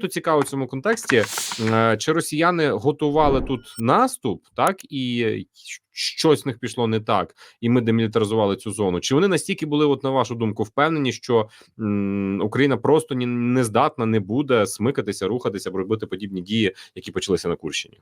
Тут цікаво в цьому контексті, е, чи росіяни готували тут наступ, так і щось в них пішло не так, і ми демілітаризували цю зону. Чи вони настільки були, от на вашу думку, впевнені, що Україна просто ні, не здатна, не буде смикатися, рухатися, робити подібні дії, які почалися на Курщині?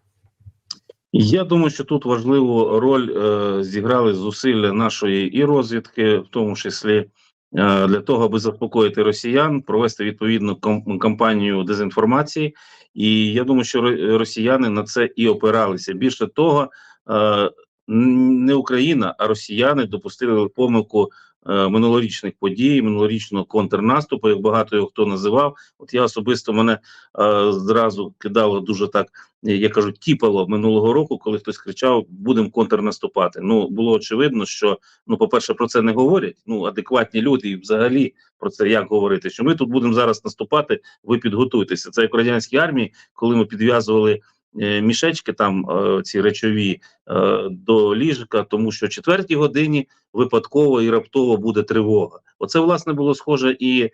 Я думаю, що тут важливу роль е, зіграли зусилля нашої і розвідки, в тому числі для того, аби заспокоїти росіян, провести відповідну кампанію дезінформації. І я думаю, що ро- росіяни на це і опиралися. Більше того, е, не Україна, а росіяни допустили помилку е, минулорічних подій, минулорічного контрнаступу, як багато його хто називав. От я особисто мене е, зразу кидало дуже так я кажу, тіпало минулого року, коли хтось кричав: будемо контрнаступати. Ну було очевидно, що ну, по-перше, про це не говорять. Ну адекватні люди, і взагалі про це як говорити, що ми тут будемо зараз наступати. Ви підготуйтеся. Це як в радянській армії, коли ми підв'язували. Е, Мішечки там е, ці речові е, до ліжка, тому що четвертій годині випадково і раптово буде тривога. Оце власне було схоже і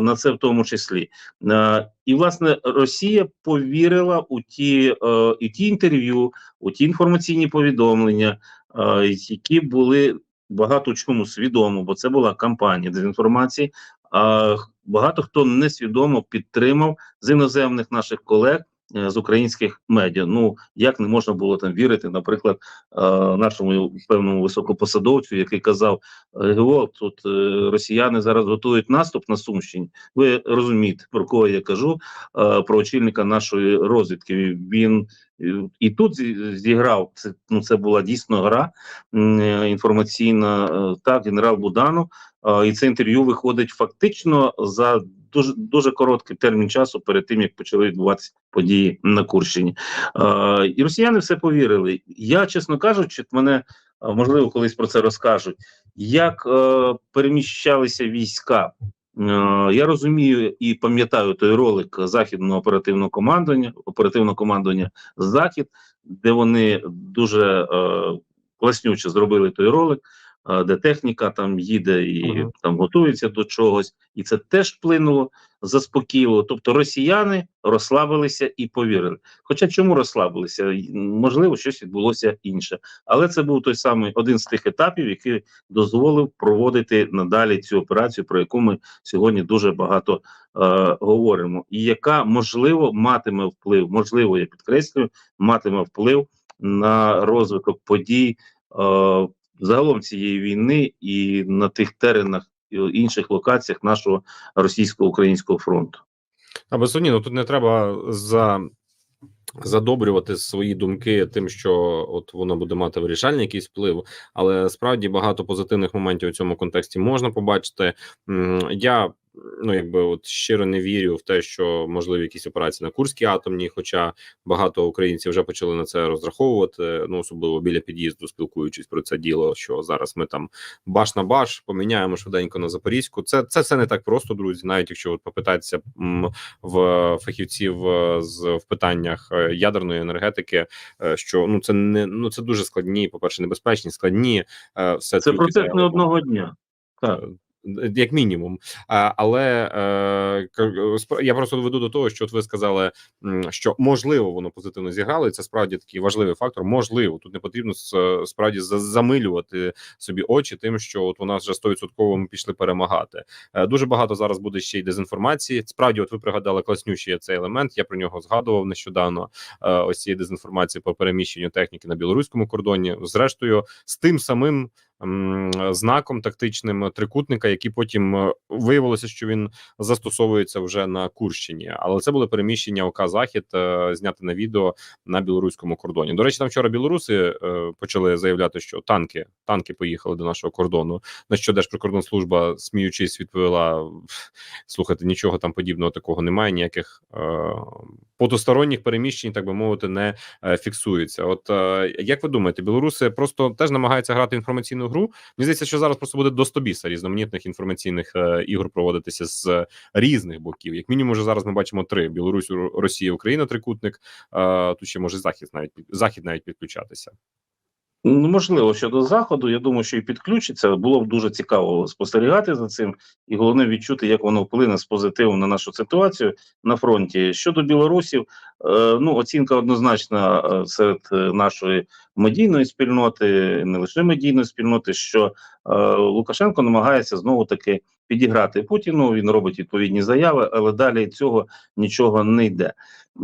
на це в тому числі. І власне Росія повірила у ті, і ті інтерв'ю, у ті інформаційні повідомлення, які були багато чому свідомо, бо це була кампанія дезінформації. А багато хто несвідомо підтримав з іноземних наших колег. Е, З українських медіа, ну як не можна було там вірити, наприклад, е, нашому певному високопосадовцю, який казав: ГО, тут е, росіяни зараз готують наступ на Сумщині. Ви розумієте, про кого я кажу, про очільника нашої розвідки. Він і тут зіграв це. Ну це була дійсно гра інформаційна. Так, генерал Буданов. І це інтерв'ю виходить фактично за дуже дуже короткий термін часу перед тим, як почали відбуватися події на Курщині. Е, І росіяни все повірили. Я, чесно кажучи, мене можливо колись про це розкажуть. Як е, переміщалися війська Е, Я розумію і пам'ятаю той ролик західного оперативного командування, оперативного командування Захід, де вони дуже е, класнюче зробили той ролик, де техніка там їде і Мгм. там готується до чогось, і це теж вплинуло заспокійливо. Тобто росіяни розслабилися і повірили. Хоча чому розслабилися? Можливо, щось відбулося інше, але це був той самий один з тих етапів, який дозволив проводити надалі цю операцію, про яку ми сьогодні дуже багато е, говоримо, і яка можливо матиме вплив, можливо, я підкреслюю, матиме вплив на розвиток подій е, загалом цієї війни і на тих теренах і інших локаціях нашого російсько-українського фронту. А безсумнівно тут не треба за. Задобрювати свої думки тим, що от воно буде мати вирішальний якийсь вплив, але справді багато позитивних моментів у цьому контексті можна побачити. Я ну якби от щиро не вірю в те, що можливі якісь операції на Курській атомній, хоча багато українців вже почали на це розраховувати. Ну особливо біля під'їзду, спілкуючись про це діло, що зараз ми там баш на баш поміняємо швиденько на Запорізьку. Це це все не так просто, друзі. Навіть якщо от попитатися в фахівців е, з в питаннях е, ядерної енергетики, е, що ну це не ну це дуже складні, по перше, небезпечні, складні е, все Це процес не одного дня. Так. Як мінімум, але е, я просто веду до того, що от ви сказали, що можливо воно позитивно зіграло, і це справді такий важливий фактор. Можливо, тут не потрібно справді замилювати собі очі, тим, що от у нас вже 100% ми пішли перемагати. Е, Дуже багато зараз буде ще й дезінформації. Справді, от ви пригадали класнючий цей елемент. Я про нього згадував нещодавно. е, Ось цієї дезінформації по переміщенню техніки на білоруському кордоні. Зрештою, з тим самим. Знаком тактичним трикутника, який потім е, виявилося, що він застосовується вже на Курщині, але це були переміщення ОК Захід е, зняти на відео на білоруському кордоні. До речі, там вчора білоруси е, почали заявляти, що танки танки поїхали до нашого кордону. На що Держприкордонслужба, сміючись, відповіла: слухайте, нічого там подібного такого немає. Ніяких е, потусторонніх переміщень, так би мовити, не е, фіксується. От е, як ви думаєте, білоруси просто теж намагаються грати в інформаційну гру? Мені здається, що зараз просто буде до стобіса різноманітних інформаційних е, ігор проводитися з різних боків. Як мінімум, вже зараз ми бачимо три: Білорусь, Росія, Україна, трикутник. Е, тут ще може захід навіть захід навіть підключатися. Ну, можливо, щодо заходу, я думаю, що і підключиться. Було б дуже цікаво спостерігати за цим, і головне відчути, як воно вплине з позитивом на нашу ситуацію на фронті. Щодо білорусів, е, ну оцінка однозначна е, серед е, нашої медійної спільноти, не лише медійної спільноти, що Лукашенко намагається знову таки підіграти Путіну. Він робить відповідні заяви, але далі цього нічого не йде.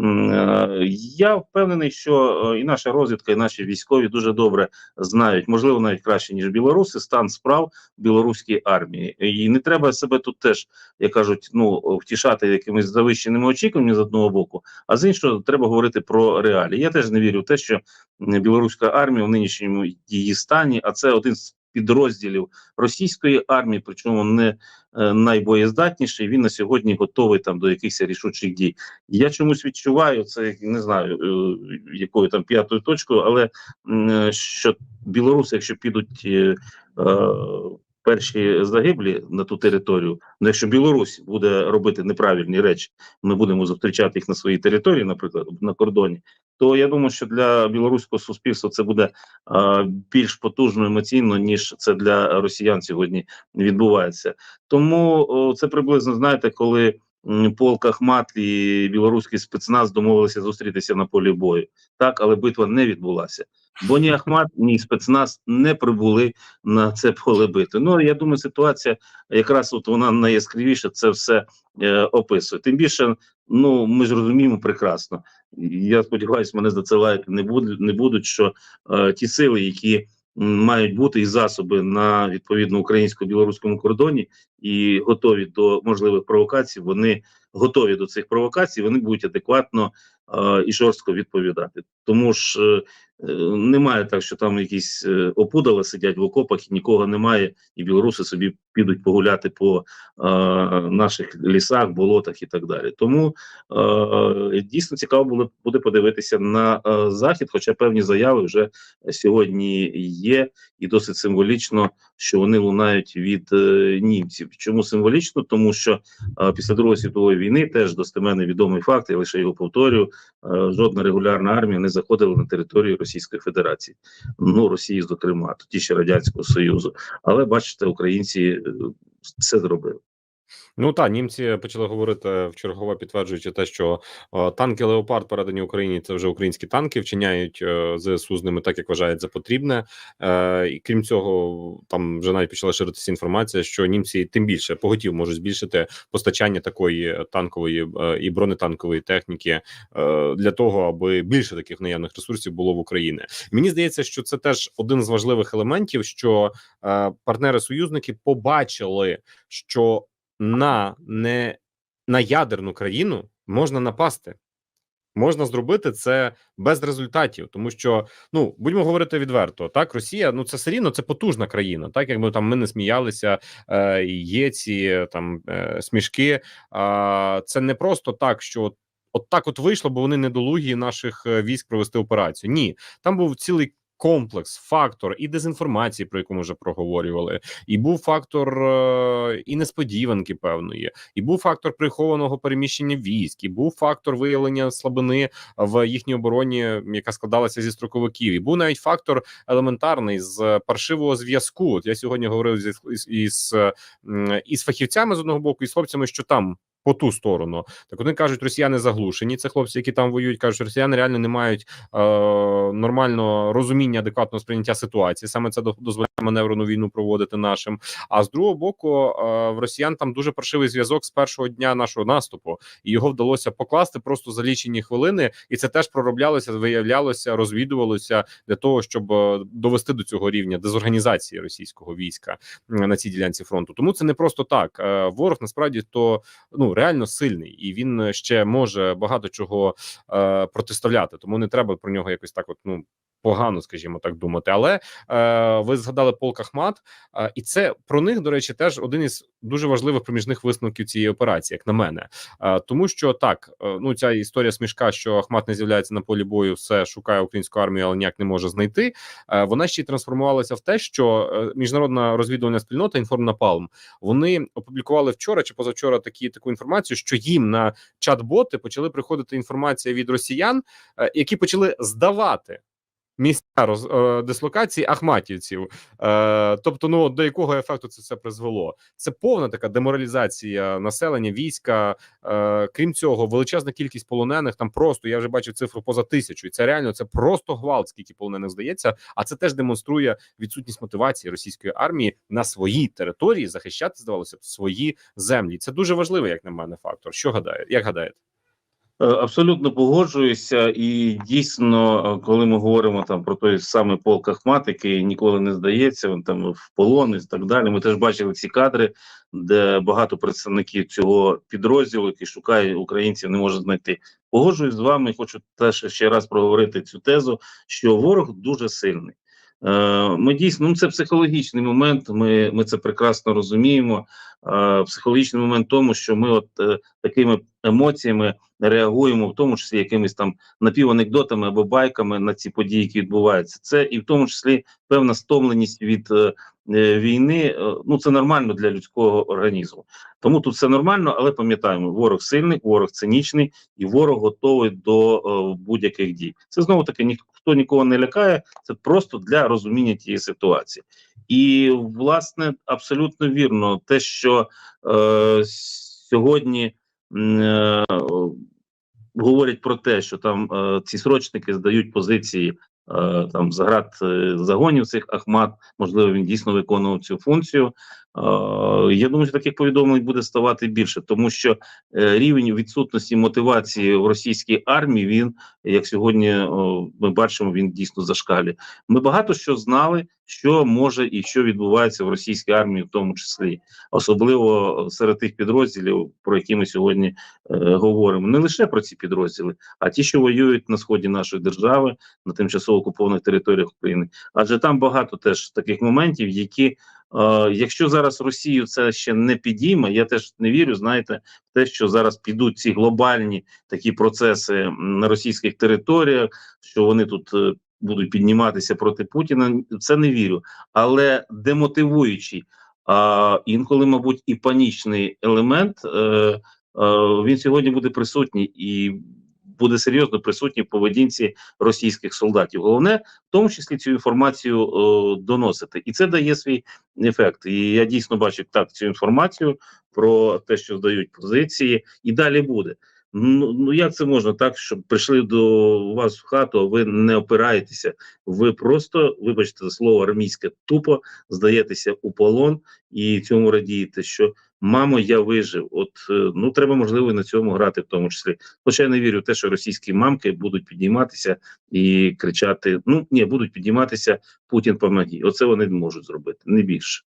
Е, Я впевнений, що е, і наша розвідка, і наші військові дуже добре знають, можливо, навіть краще ніж білоруси, стан справ білоруської армії. І не треба себе тут теж, як кажуть, ну втішати якимись завищеними очікуваннями з одного боку, а з іншого треба говорити про реалії. Я теж не вірю в те, що білоруська армія в нинішньому її стані, а це один з підрозділів російської армії, причому не е, найбоєздатніший. Він на сьогодні готовий там до якихось рішучих дій. Я чомусь відчуваю це, не знаю е, якою там п'ятою точкою, але е, що білоруси, якщо підуть перші загиблі на ту територію, ну якщо Білорусь буде робити неправильні речі, ми будемо зустрічати їх на своїй території, наприклад, на кордоні. То я думаю, що для білоруського суспільства це буде е, більш потужно емоційно, ніж це для росіян сьогодні відбувається. Тому о, це приблизно знаєте, коли полк Ахмат і білоруський спецназ домовилися зустрітися на полі бою. Так, але битва не відбулася. Бо ні Ахмат, ні спецназ не прибули на це поле бити. Ну я думаю, ситуація якраз от вона найяскравіше це все е, описує. Тим більше, ну ми ж розуміємо прекрасно. Я сподіваюся, мене за це лайки не будуть, не будуть, що е, ті сили, які мають бути і засоби на відповідно українсько-білоруському кордоні, і готові до можливих провокацій, вони готові до цих провокацій, вони будуть адекватно е, і жорстко відповідати. Тому ж е, е, немає так, що там якісь е, опудала сидять в окопах і нікого немає, і білоруси собі підуть погуляти по е, наших лісах, болотах і так далі. Тому е, дійсно цікаво було буде подивитися на е, захід, хоча певні заяви вже сьогодні є, і досить символічно, що вони лунають від е, німців. Чому символічно? Тому що е, після Другої світової війни теж достеменно відомий факт, я лише його повторюю. е, жодна регулярна армія не заходила на територію Російської Федерації, ну Росії, зокрема, тоді ще радянського союзу. Але бачите, українці все зробили. Ну так, німці почали говорити в чергове, підтверджуючи те, що е, танки Леопард передані Україні це вже українські танки, вчиняють е, ЗСУ з ними так, як вважають за потрібне. Е, і крім цього, там вже навіть почала ширитися інформація, що німці тим більше поготів можуть збільшити постачання такої танкової е, і бронетанкової техніки е, для того, аби більше таких наявних ресурсів було в Україні. Мені здається, що це теж один з важливих елементів, що е, партнери-союзники побачили, що на не на ядерну країну можна напасти. Можна зробити це без результатів, тому що ну будемо говорити відверто. Так, Росія, ну це все рівно це потужна країна. Так якби там ми не сміялися, е, є ці там е, смішки. А це не просто так, що от так от вийшло, бо вони недолугі наших е, військ провести операцію. Ні, там був цілий комплекс, фактор і дезінформації, про яку ми вже проговорювали, і був фактор е, і несподіванки певної, і був фактор прихованого переміщення військ, і був фактор виявлення слабини в їхній обороні, яка складалася зі строковиків, і був навіть фактор елементарний з паршивого зв'язку. От я сьогодні говорив зі із, із, із фахівцями з одного боку, і з хлопцями, що там. По ту сторону, так вони кажуть, росіяни заглушені. Це хлопці, які там воюють, кажуть, що росіяни реально не мають е, нормального розуміння адекватного сприйняття ситуації. Саме це до- дозволяє маневрену війну проводити нашим. А з другого боку, е, в росіян там дуже паршивий зв'язок з першого дня нашого наступу, і його вдалося покласти просто за лічені хвилини, і це теж пророблялося, виявлялося, розвідувалося для того, щоб е, довести до цього рівня дезорганізації російського війська на цій ділянці фронту. Тому це не просто так. Е, Ворог насправді то ну реально сильний, і він ще може багато чого е, протиставляти. Тому не треба про нього якось так, от ну. Погано, скажімо так, думати, але е, ви згадали полк Ахмат, е, і це про них, до речі, теж один із дуже важливих проміжних висновків цієї операції, як на мене, е, тому що так, е, ну ця історія смішка, що Ахмат не з'являється на полі бою, все шукає українську армію, але ніяк не може знайти. Е, вона ще й трансформувалася в те, що е, міжнародна розвідувальна спільнота Інформнапалм вони опублікували вчора чи позавчора такі таку інформацію, що їм на чат-боти почали приходити інформація від росіян, е, які почали здавати місця роз, е, дислокації ахматівців. Е, тобто, ну до якого ефекту це все призвело? Це повна така деморалізація населення, війська. Е, крім цього, величезна кількість полонених там просто я вже бачив цифру поза тисячу. І це реально це просто гвалт, скільки полонених здається. А це теж демонструє відсутність мотивації російської армії на своїй території захищати, здавалося б, свої землі. Це дуже важливий, як на мене, фактор. Що гадає? Як гадаєте? Е, Абсолютно погоджуюся, і дійсно, е, коли ми говоримо там про той самий полк Ахмат, який ніколи не здається, він там в полон і так далі. Ми теж бачили ці кадри, де багато представників цього підрозділу, які шукає українців, не може знайти. Погоджуюсь з вами. Хочу теж ще раз проговорити цю тезу, що ворог дуже сильний. Е, Ми дійсно ну це психологічний момент. Ми, ми це прекрасно розуміємо. Е, Психологічний момент тому, що ми от е, такими емоціями реагуємо, в тому числі якимись там напіванекдотами або байками на ці події, які відбуваються. Це і в тому числі певна стомленість від війни. Ну це нормально для людського організму. Тому тут все нормально, але пам'ятаємо, ворог сильний, ворог цинічний і ворог готовий до будь-яких дій. Це знову таки ніхто нікого не лякає. Це просто для розуміння тієї ситуації. І власне абсолютно вірно, те, що е, сьогодні е, говорять про те, що там е, ці срочники здають позиції е, там заград е, загонів цих Ахмат, можливо, він дійсно виконував цю функцію. Е, я думаю, що таких повідомлень буде ставати більше, тому що е, рівень відсутності мотивації в російській армії він, як сьогодні ми бачимо, він дійсно зашкалює. Ми багато що знали, що може і що відбувається в російській армії, в тому числі, особливо серед тих підрозділів, про які ми сьогодні е, говоримо. Не лише про ці підрозділи, а ті, що воюють на сході нашої держави, на тимчасово окупованих територіях України. Адже там багато теж таких моментів, які, е, якщо зараз Росію це ще не підійме, я теж не вірю, знаєте, те, що зараз підуть ці глобальні такі процеси на російських територіях, що вони тут. е, Будуть підніматися проти Путіна, це не вірю. Але демотивуючий, а інколи, мабуть, і панічний елемент, е, е, він сьогодні буде присутній і буде серйозно присутній в поведінці російських солдатів. Головне, в тому числі цю інформацію е, доносити, і це дає свій ефект. І я дійсно бачу так цю інформацію про те, що здають позиції, і далі буде. Ну, ну як це можна так, щоб прийшли до вас в хату, а ви не опираєтеся? Ви просто, вибачте за слово армійське, тупо здаєтеся у полон і цьому радієте, що мамо, я вижив. От е, ну треба можливо і на цьому грати, в тому числі. Хоча я не вірю в те, що російські мамки будуть підніматися і кричати: ну ні, будуть підніматися Путін помоги. Оце вони можуть зробити, не більше.